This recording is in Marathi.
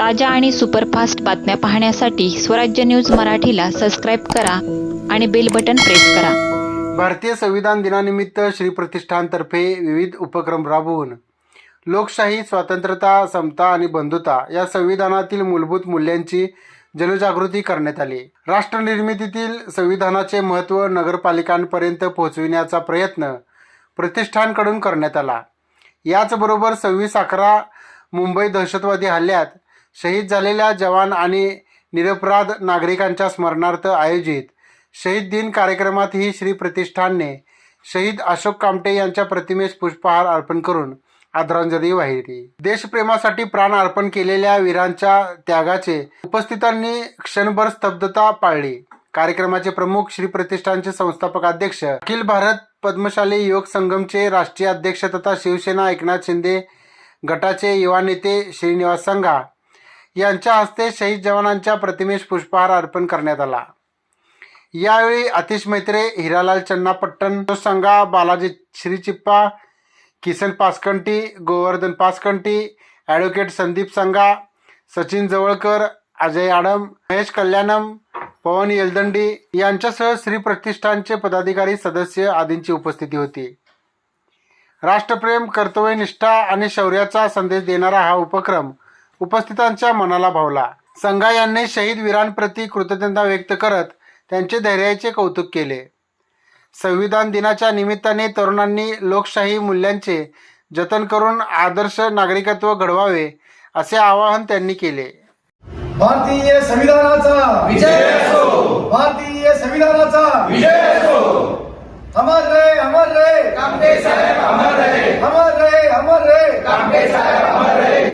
ताज्या आणि सुपरफास्ट बातम्या पाहण्यासाठी स्वराज्य न्यूज मराठीला सबस्क्राईब करा आणि बेल बटन प्रेस करा. भारतीय संविधान दिनानिमित्त श्री प्रतिष्ठानतर्फे विविध उपक्रम राबवून लोकशाही स्वातंत्र्यता समता आणि बंधुता या संविधानातील मूलभूत मूल्यांची जनजागृती करण्यात आली. राष्ट्रनिर्मितीतील संविधानाचे महत्त्व नगरपालिकांपर्यंत पोहोचविण्याचा प्रयत्न प्रतिष्ठानकडून करण्यात आला. याचबरोबर सव्वीस अकरा मुंबई दहशतवादी हल्ल्यात शहीद झालेल्या जवान आणि निरपराध नागरिकांच्या स्मरणार्थ आयोजित शहीद दिन कार्यक्रमातही श्री प्रतिष्ठानने शहीद अशोक कामटे यांच्या प्रतिमेस पुष्पहार अर्पण करून आदरांजली वाहिली. देशप्रेमासाठी प्राण अर्पण केलेल्या वीरांच्या त्यागाचे उपस्थितांनी क्षणभर स्तब्धता पाळली. कार्यक्रमाचे प्रमुख श्री प्रतिष्ठानचे संस्थापक अध्यक्ष अखिल भारत पद्मशाली योग संगमचे राष्ट्रीय अध्यक्ष तथा शिवसेना एकनाथ शिंदे गटाचे युवा नेते श्रीनिवास संघा यांच्या हस्ते शहीद जवानांच्या प्रतिमेस पुष्पहार अर्पण करण्यात आला. यावेळी अतिश मैत्रे हिरालाल चन्नापट्टन संघा बालाजी श्रीचिप्पा किसन पासकंटी गोवर्धन पासकंटी ॲडव्होकेट संदीप संघा सचिन जवळकर अजय आडम महेश कल्याणम पवन येलदंडी यांच्यासह श्री प्रतिष्ठानचे पदाधिकारी सदस्य आदींची उपस्थिती होती. राष्ट्रप्रेम कर्तव्यनिष्ठा आणि शौर्याचा संदेश देणारा हा उपक्रम उपस्थितांच्या मनाला भावला. संघा यांनी शहीद वीरांप्रती कृतज्ञता व्यक्त करत त्यांचे धैर्याचे कौतुक केले. संविधान दिनाच्या निमित्ताने तरुणांनी लोकशाही मूल्यांचे जतन करून आदर्श नागरिकत्व घडवावे असे आवाहन त्यांनी केले. भारतीय संविधानाचा विजय असो. भारतीय संविधानाचा विजय असो. अमर रे अमर रे. कामटे साहेब.